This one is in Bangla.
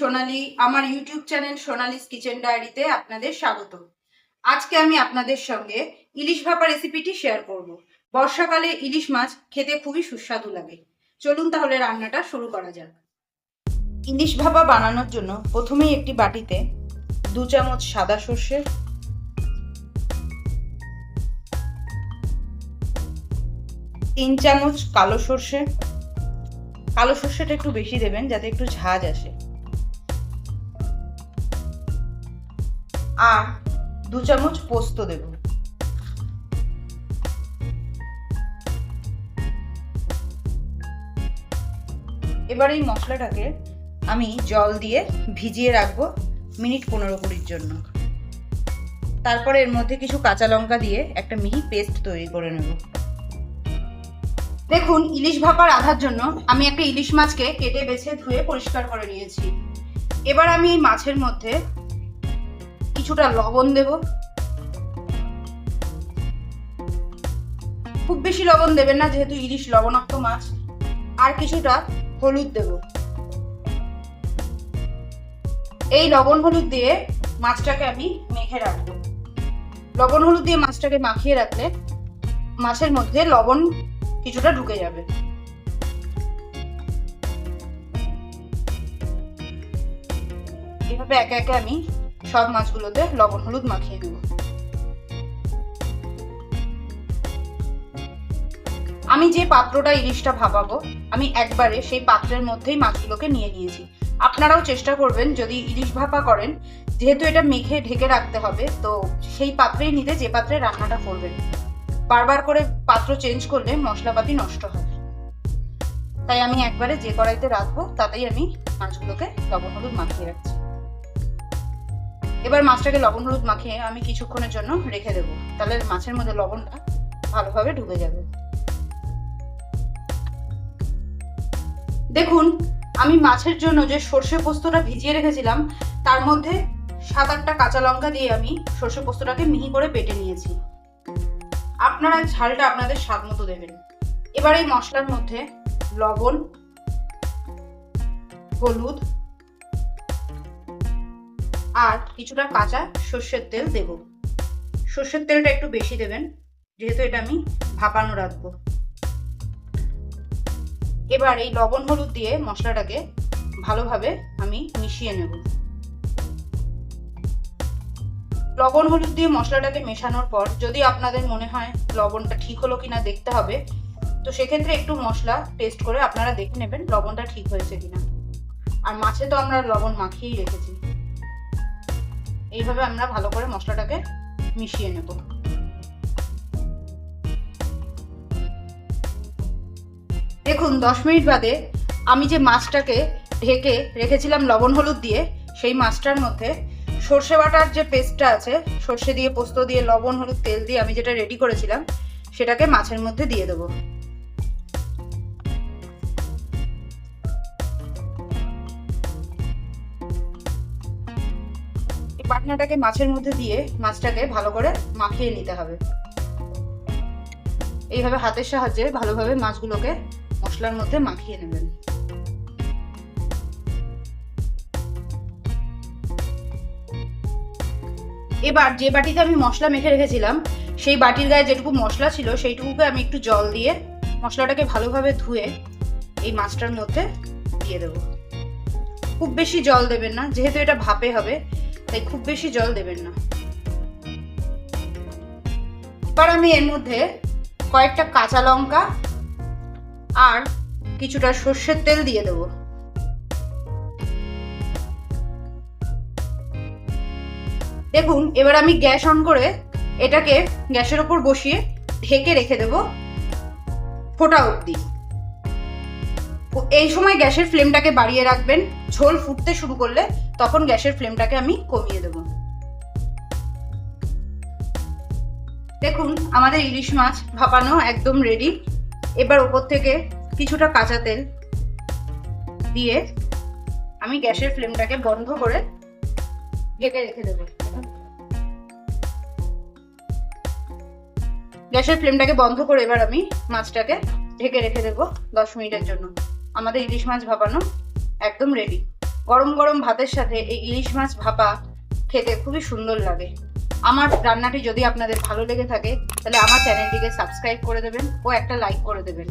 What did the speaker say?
সোনালি, আমার ইউটিউব চ্যানেল সোনালিস কিচেন ডায়েরিতে আপনাদের স্বাগত আজকে আমি আপনাদের সঙ্গে ইলিশ ভাপা রেসিপিটি শেয়ার করব। বর্ষাকালে ইলিশ মাছ খেতে খুবই সুস্বাদু লাগে। চলুন তাহলে রান্নাটা শুরু করা যাক। ইলিশ ভাপা বানানোর জন্য প্রথমেই একটি বাটিতে দু চামচ সাদা সর্ষে, তিন চামচ কালো সর্ষে। কালো সর্ষেটা একটু বেশি দেবেন যাতে একটু ঝাঁজ আসে। আর দু চামচ পোস্ত দেব। এবার এই মশলাটাকে আমি জল দিয়ে ভিজিয়ে রাখব মিনিট পনেরো কুড়ির জন্য। তারপরে এর মধ্যে কিছু কাঁচা লঙ্কা দিয়ে একটা মিহি পেস্ট তৈরি করে নেব। দেখুন, ইলিশ ভাপা রাধার জন্য আমি একটা ইলিশ মাছকে কেটে বেছে ধুয়ে পরিষ্কার করে নিয়েছি। এবার আমি এই মাছের মধ্যে কিছুটা লবণ দেব। খুব বেশি লবণ দেবেন না, যেহেতু ইলিশ লবণাক্ত মাছ। আর কিছুটা হলুদ দেব। এই লবণ হলুদ দিয়ে মাছটাকে আমি মেখে রাখব। লবণ হলুদ দিয়ে মাছটাকে মাখিয়ে রাখলে মাছের মধ্যে লবণ কিছুটা ঢুকে যাবে। এভাবে একে একে আমি সব মাছগুলোতে লবণ, হলুদ মাখিয়ে দেব। আমি যে পাত্রটা ইলিশটা ভাপাবো আমি একবারে সেই পাত্রের মধ্যেই মাছগুলোকে নিয়ে নিয়েছি। আপনারাও চেষ্টা করবেন, যদি ইলিশ ভাপা করেন, যেহেতু এটা মেখে ঢেকে রাখতে হবে, তো সেই পাত্রেই নিতে, যে পাত্রে রান্নাটা করবেন। বারবার করে পাত্র চেঞ্জ করলে মশলাপাতি নষ্ট হয়। তাই আমি একবারে যে কড়াইতে রাখব, তাতেই আমি মাছগুলোকে লবণ, হলুদ মাখিয়ে রাখছি। এবার মাছটাকে লবণ হলুদ মাখিয়ে আমি কিছুক্ষণের জন্য রেখে দেবো। তাহলে মাছের মধ্যে লবণটা ভালোভাবে ঢুকে যাবে। দেখুন, আমি মাছের জন্য যে সর্ষে পোস্তটা ভিজিয়ে রেখেছিলাম, তার মধ্যে সাত আটটা কাঁচা লঙ্কা দিয়ে আমি সর্ষে পোস্তটাকে মিহি করে বেটে নিয়েছি। আপনারা ঝালটা আপনাদের স্বাদ মতো দেবেন। এবার এই মশলার মধ্যে লবণ, হলুদ আর কিছুটা কাঁচা সর্ষের তেল দেব। সর্ষের তেলটা একটু বেশি দেবেন, যেহেতু এটা আমি ভাপানো রাখব। এবার এই লবণ হলুদ দিয়ে মশলাটাকে ভালোভাবে আমি মিশিয়ে নেব। লবণ হলুদ দিয়ে মশলাটাকে মেশানোর পর যদি আপনাদের মনে হয় লবণটা ঠিক হলো কিনা দেখতে হবে, তো সেক্ষেত্রে একটু মশলা টেস্ট করে আপনারা দেখে নেবেন লবণটা ঠিক হয়েছে কিনা। আর মাছে তো আমরা লবণ মাখিয়েই রেখেছি। এইভাবে আমরা ভালো করে মশলাটাকে মিশিয়ে নেব। দেখুন, দশ মিনিট বাদে আমি যে মাছটাকে ঢেকে রেখেছিলাম লবণ হলুদ দিয়ে, সেই মাছটার মধ্যে সর্ষে বাটার যে পেস্টটা আছে, সর্ষে দিয়ে পোস্ত দিয়ে লবণ হলুদ তেল দিয়ে আমি যেটা রেডি করেছিলাম, সেটাকে মাছের মধ্যে দিয়ে দেবো। পাটনাটাকে মাছের মধ্যে দিয়ে মাছটাকে ভালো করে মাখিয়ে নিতে হবে। এইভাবে হাতের সাহায্যে ভালোভাবে মাছগুলোকে মশলার মধ্যে মাখিয়ে নেবেন। এবার যে বাটিতে আমি মশলা মেখে রেখেছিলাম, সেই বাটির গায়ে যেটুকু মশলা ছিল, সেইটুকুকে আমি একটু জল দিয়ে মশলাটাকে ভালোভাবে ধুয়ে এই মাছটার মধ্যে দিয়ে দেবো। খুব বেশি জল দেবেন না, যেহেতু এটা ভাপে হবে তাই খুব বেশি জল দেবেন না। এবার আমি এর মধ্যে কয়েকটা কাঁচা লঙ্কা আর কিছুটা সর্ষের তেল দিয়ে দেবো। দেখুন, এবার আমি গ্যাস অন করে এটাকে গ্যাসের ওপর বসিয়ে ঢেকে রেখে দেব ফোটা অবধি। এই সময় গ্যাসের ফ্লেমটাকে বাড়িয়ে রাখবেন। ঝোল ফুটতে শুরু করলে তখন গ্যাসের ফ্লেমটাকে আমি কমিয়ে দেব। দেখুন, আমাদের ইলিশ মাছ ভাপানো একদম রেডি এবার ওপর থেকে কিছুটা কাঁচা তেল দিয়ে আমি গ্যাসের ফ্লেমটাকে বন্ধ করে ঢেকে রেখে দেব। গ্যাসের ফ্লেমটাকে বন্ধ করে এবার আমি মাছটাকে ঢেকে রেখে দেবো দশ মিনিটের জন্য। আমাদের ইলিশ মাছ ভাপানো একদম রেডি গরম গরম ভাতের সাথে এই ইলিশ মাছ ভাপা খেতে খুবই সুন্দর লাগে। আমার রান্নাটি যদি আপনাদের ভালো লেগে থাকে, তাহলে আমার চ্যানেলটিকে সাবস্ক্রাইব করে দেবেন ও একটা লাইক করে দেবেন।